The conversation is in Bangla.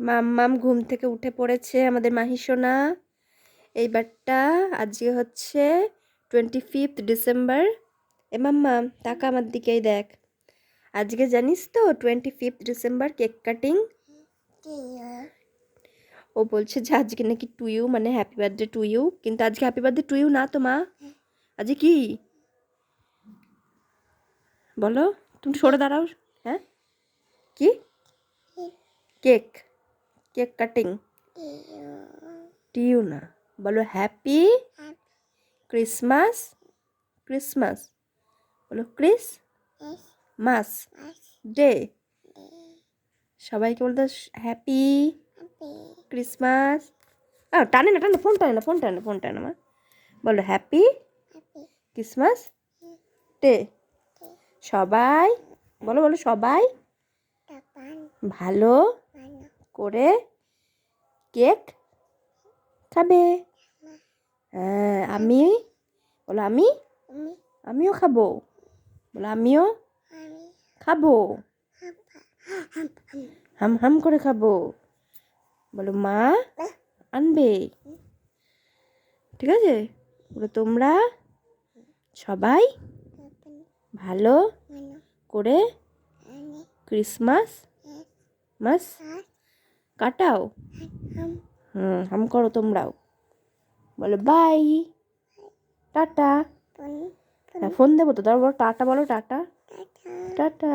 মাম মাম ঘুম থেকে উঠে পড়েছে আমাদের মাহি সোনা এইবারটা আজকে হচ্ছে টোয়েন্টি ফিফথ ডিসেম্বর এ মাম্মা তাকা আমার দিকেই দেখ। আজকে জানিস তো twenty fifth December cake cutting? ও বলছে যে আজকে নাকি টু ইউ মানে হ্যাপি বার্থডে টু ইউ কিন্তু আজকে হ্যাপি বার্থডে টু ইউ না তো মা। আজকে কি? বলো তুমি সরে দাঁড়াও। হ্যাঁ? কি? কেক। কেক কাটিং টিউ না বলো হ্যাপি ক্রিসমাস ক্রিসমাস বলো ক্রিস মাস ডে সবাইকে বলতে হ্যাপি ক্রিসমাস আর টানে না টানে ফোন টানে না ফোন টানে ফোন টানে মা। বলো হ্যাপি ক্রিসমাস ডে সবাই বলো বলো সবাই ভালো করে কেক খাবে। হ্যাঁ আমি বলো আমি? আমিও খাব। বলো আমিও খাব। হাম হাম করে খাব। বলো মা আনবে। ঠিক আছে? বলো তোমরা সবাই ভালো করে ক্রিসমাস মাস কাটাও। হুম হাম করো তোমরাও। বলো বাই টাটা। হ্যাঁ ফোন দেবো তো তারপর টাটা বলো টাটা। টাটা।